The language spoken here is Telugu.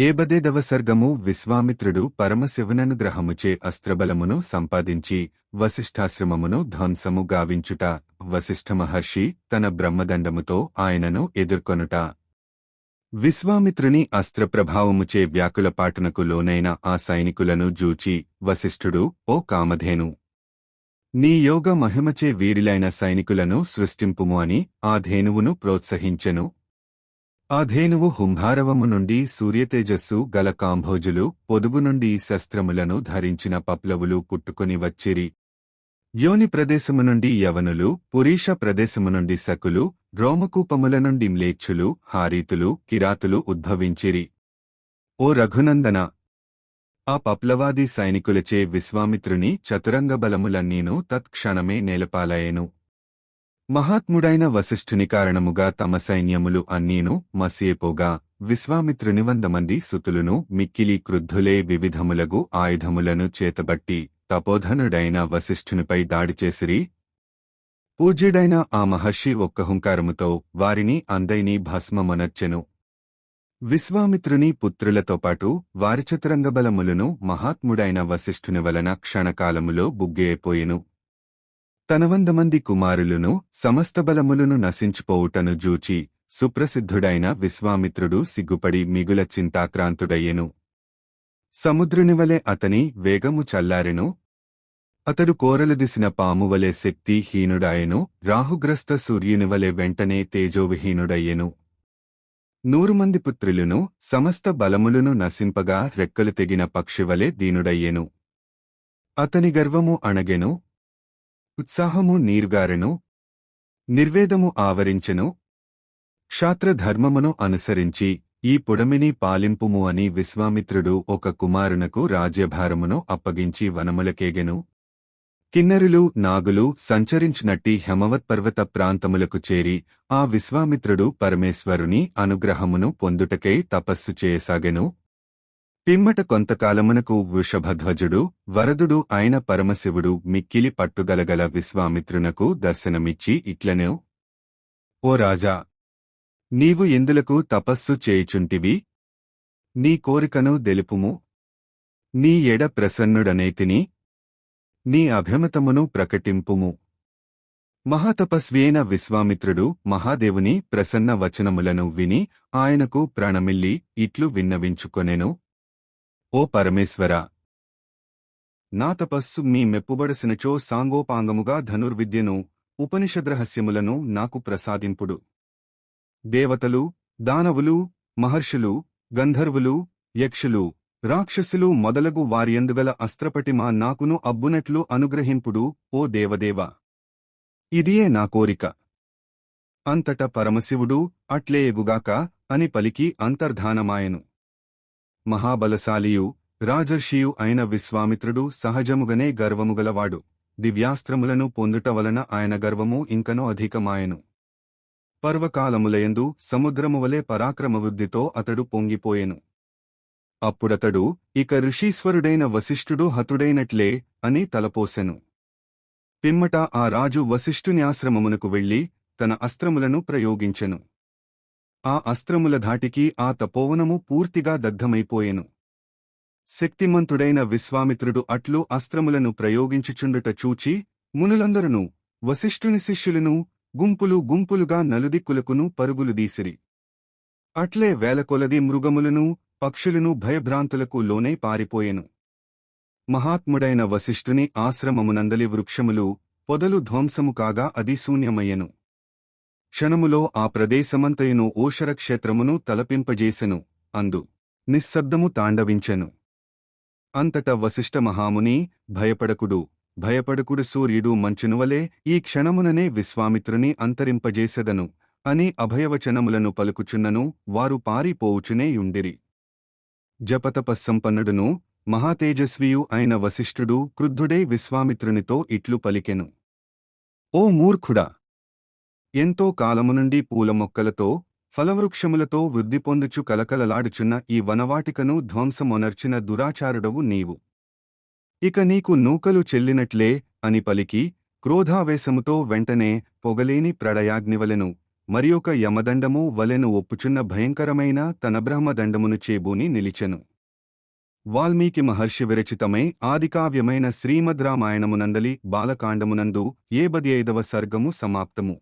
ఏబదేదవ సర్గము విశ్వామిత్రుడు పరమశివననుగ్రహముచే అస్త్రబలమును సంపాదించి వశిష్ఠాశ్రమమును ధ్వంసము గావించుట వశిష్ఠమహర్షి తన బ్రహ్మదండముతో ఆయనను ఎదుర్కొనుట. విశ్వామిత్రుని అస్త్రప్రభావముచే వ్యాకులపాటునకు లోనైన ఆ సైనికులను జూచి వశిష్ఠుడు ఓ కామధేను! నీ యోగ మహిమచే వీరిలైన సైనికులను సృష్టింపుము అని ఆ ధేనువును ప్రోత్సహించెను. ఆ ధేనువు హుంభారవము నుండి సూర్యతేజస్సు గల కాంభోజులు పొదుగు నుండి శస్త్రములను ధరించిన పప్లవులు పుట్టుకుని వచ్చిరి. యోని ప్రదేశము నుండి యవనులు పురీష ప్రదేశము నుండి సకులు రోమకూపముల నుండి మ్లేచ్ఛులు హారీతులు కిరాతులు ఉద్భవించిరి. ఓ రఘునందన! ఆ పప్లవాది సైనికులచే విశ్వామిత్రుని చతురంగ బలములన్నీను తత్క్షణమే నేలపాలయెను. మహాత్ముడైన వశిష్ఠుని కారణముగా తమ సైన్యములు అన్నీను మసియపోగా విశ్వామిత్రుని వంద మంది సుతులును మిక్కిలి క్రుద్ధులే వివిధములగు ఆయుధములను చేతబట్టి తపోధనుడైన వశిష్ఠునిపై దాడి చేసిరి. పూజ్యుడైన ఆ మహర్షి ఒక్కహుంకారముతో వారిని అందైని భస్మమనర్చెను. విశ్వామిత్రుని పుత్రులతో పాటు వారి చతురంగబలములను మహాత్ముడైన వశిష్ఠుని వలన క్షణకాలములో బుగ్గేయపోయెను తన వంద మంది కుమారులను సమస్త బలములను నశించిపోవుటను జూచి సుప్రసిద్ధుడైన విశ్వామిత్రుడు సిగ్గుపడి మిగుల చింతాక్రాంతుడయ్యెను. సముద్రునివలె అతని వేగము చల్లారెను. అతడు కోరలుదిసిన పామువలె శక్తిహీనుడాయెను రాహుగ్రస్త సూర్యునివలె వెంటనే తేజోవిహీనుడయ్యెను. నూరు మంది పుత్రులను సమస్త బలములను నశింపగా రెక్కలు తెగిన పక్షివలె దీనుడయ్యెను. అతని గర్వము అణగెను. ఉత్సాహము నీరుగారెను నిర్వేదము ఆవరించెను క్షాత్రధర్మమును అనుసరించి ఈ పుడమిని పాలింపుము అని విశ్వామిత్రుడు ఒక కుమారునకు రాజ్యభారమును అప్పగించి వనములకేగెను. కిన్నరులు నాగులు సంచరించినట్టి హెమవత్పర్వత ప్రాంతములకు చేరి ఆ విశ్వామిత్రుడు పరమేశ్వరుని అనుగ్రహమును పొందుటకై తపస్సు చేయసాగెను. పిమ్మట కొంతకాలమునకు వృషభధ్వజుడు వరదుడు అయిన పరమశివుడు మిక్కిలి పట్టుగలగల విశ్వామిత్రునకు దర్శనమిచ్చి ఇట్లనే ఓ రాజా నీవు ఎందులకు తపస్సు చేయుచుంటివి? నీ కోరికను దెలుపుము నీ ఎడ ప్రసన్నుడనైతిని. నీ అభిమతమును ప్రకటింపుము. మహాతపస్వియైన విశ్వామిత్రుడు మహాదేవుని ప్రసన్న వచనములను విని ఆయనకు ప్రాణమిల్లి ఇట్లు విన్నవించుకొనెను ఓ పరమేశ్వర! నా తపస్సు మీ మెప్పుబడసినచో సాంగోపాంగముగా ధనుర్విద్యను ఉపనిషద్రహస్యములను నాకు ప్రసాదింపుడు. దేవతలు దానవులు మహర్షులు గంధర్వులు యక్షులు రాక్షసులు మొదలగు వారియందుగల అస్త్రపటిమ నాకును అబ్బునట్లు అనుగ్రహింపుడు ఓ దేవదేవ! ఇదియే నా కోరిక. అంతట పరమశివుడు అట్లే ఎగుగాక అని పలికి అంతర్ధానమాయను. మహాబలశాలియు రాజర్షియు అయిన విశ్వామిత్రుడు సహజముగనే గర్వముగలవాడు. దివ్యాస్త్రములను పొందుట వలన ఆయన గర్వము ఇంకనో అధికమాయను. పర్వకాలములయందు సముద్రమువలే పరాక్రమవృద్ధితో అతడు పొంగిపోయెను. అప్పుడతడు ఇక ఋషీశ్వరుడైన వశిష్ఠుడు హతుడైనట్లే అని తలపోసెను. పిమ్మట ఆ రాజు వశిష్ఠుని ఆశ్రమమునకు వెళ్ళి తన అస్త్రములను ప్రయోగించెను. ఆ అస్త్రముల ధాటికి ఆ తపోవనము పూర్తిగా దగ్ధమైపోయెను. శక్తిమంతుడైన విశ్వామిత్రుడు అట్లు అస్త్రములను ప్రయోగించుచుండుట చూచి మునులందరును వశిష్ఠుని శిష్యులను గుంపులు గుంపులుగా నలుదిక్కులకును పరుగులు దీసిరి. అట్లే వేలకొలది మృగములను పక్షులను భయభ్రాంతులకు లోనై పారిపోయెను. మహాత్ముడైన వశిష్ఠుని ఆశ్రమమునందలి వృక్షములు పొదలు ధ్వంసము కాగా అది శూన్యమయ్యెను క్షణములో ఆ ప్రదేశమంతయును ఓషరక్షేత్రమును తలపింపజేసెను అందు నిశ్శబ్దము తాండవించెను. అంతట వశిష్ఠ మహాముని భయపడకుడు భయపడకుడు సూర్యుడు మంచునువలే ఈ క్షణముననే విశ్వామిత్రుని అంతరింపజేసెదను అని అభయవచనములను పలుకుచున్నను వారు పారిపోవుచునేయుండిరి జపతపస్సంపన్నుడును మహాతేజస్వియు అయిన వశిష్ఠుడు క్రుద్ధుడే విశ్వామిత్రునితో ఇట్లు పలికెను. ఓ మూర్ఖుడా! ఎంతో కాలము నుండి పూల మొక్కలతో ఫలవృక్షములతో వృద్ధి పొందుచు కలకలలాడుచున్న ఈ వనవాటికను ధ్వంసమొనర్చిన దురాచారుడవు నీవు. ఇక నీకు నూకలు చెల్లినట్లే అని పలికి క్రోధావేశముతో వెంటనే పొగలేని ప్రళయాగ్నివలెను మరియొక యమదండము వలెను ఒప్పుచున్న భయంకరమైన తన బ్రహ్మదండమును చేబూని నిలిచెను. వాల్మీకి మహర్షి విరచితమై ఆదికావ్యమైన శ్రీమద్ రామాయణమునందలి బాలకాండమునందు ఏబది ఐదవ సర్గము సమాప్తము.